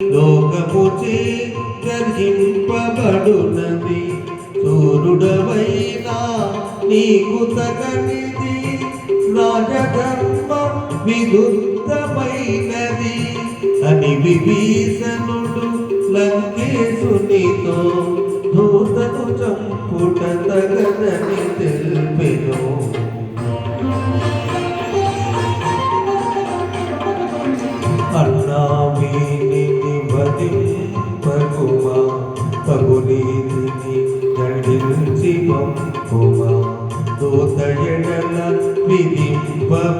లోకముచే గర్జింపబడునది సూర్యుడవైనా నీకు తగనిది రాజధర్మ విరుద్ధమైనది. అని విభీషణుడు లంకేశునితో దూతను చంపుట తగనని తెలిపెను వదింపకుమా పగునీతిని దండించి పంపుమా దూత ఎడల విధింపబడినవి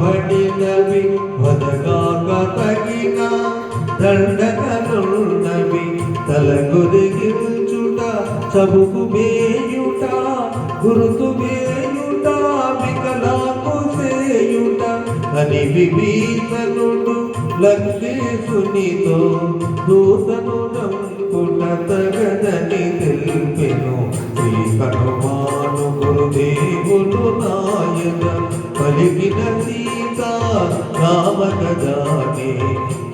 వదగాక తగిన దండకనున్నవి తలగురిగించుట చబుకు వేయుట గురుతు వేయుట వికలాకు చేయుట అని విభీషణుడు లక్ష్మీ సునితో దూ పలికిన సీత రామ కదానే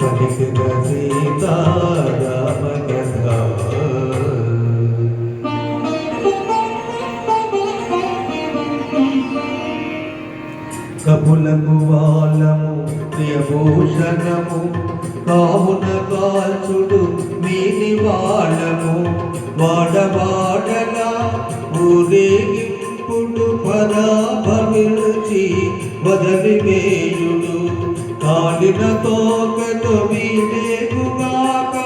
పలికిన సీత రామ కపులకు వాళ్ళము ప్రియభూషణము కావున కాల్చుడు వాడవాడల ఊరేగింపుడు పరాభమిల్చి బదలి వేయుడు కాలిన తోకతో వీడేగుగాక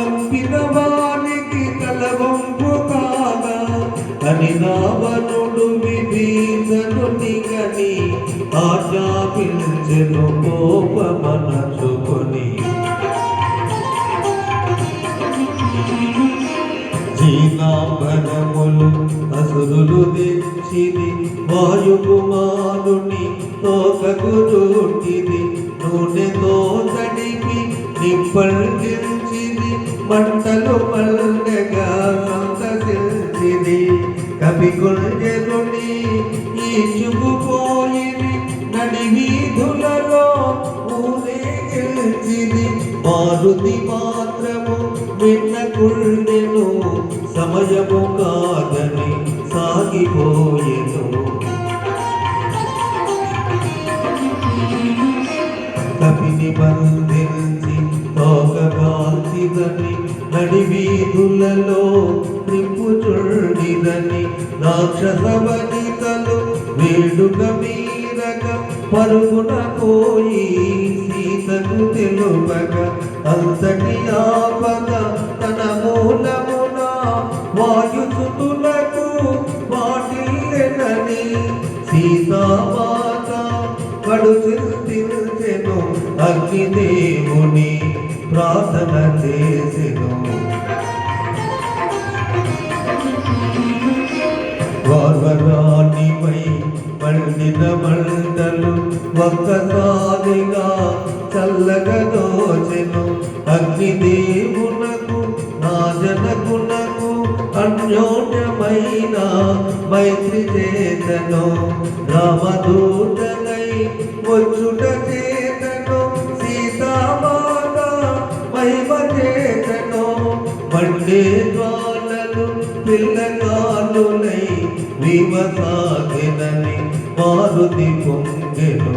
అంపిన వానికి తలవంపు కాగా అని నావనుడు విభీషణుని గని ఆజ్ఞాపించెను కోప మనసుకొని అసురులు తెచ్చిది వాయుకుమారుని తోకకు చూటిది నూనెతో తడిపి నిప్పందించిది మంటలు మల్లగా సంతసించిది కవి గుంజెనుని ఈ చుగుపోయిది నడి వీధులలో ఊరే గెలిచింది మారుతి మాత్రము విన్న గుండెను సమయము కాదని సాగిపోయెను. కపిని బంధించి తోకగాల్చిదని నడి వీధులలో నిప్పుచుండిదని రాక్షస వనితలు వేడుక మీరక పరుగున పోయి సీతకు తెలుపక అంతటి ఆ సీతామాత కడు అగ్నిదేవుని ప్రార్థన చేసెను. వార్వరాణిపై పండిన మంటలు ఒక్కసారిగా చల్లగా దోచెను అగ్నిదేవునకు నా జనకునకు అన్యోన్యమైన మైత్రి చేతను రామదూతనై వచ్చుట చేతను సీతామాత మహిమ చేతను మండే జ్వాలలు పిల్లగాలునై వివసాగినని మారుతి పొంగెను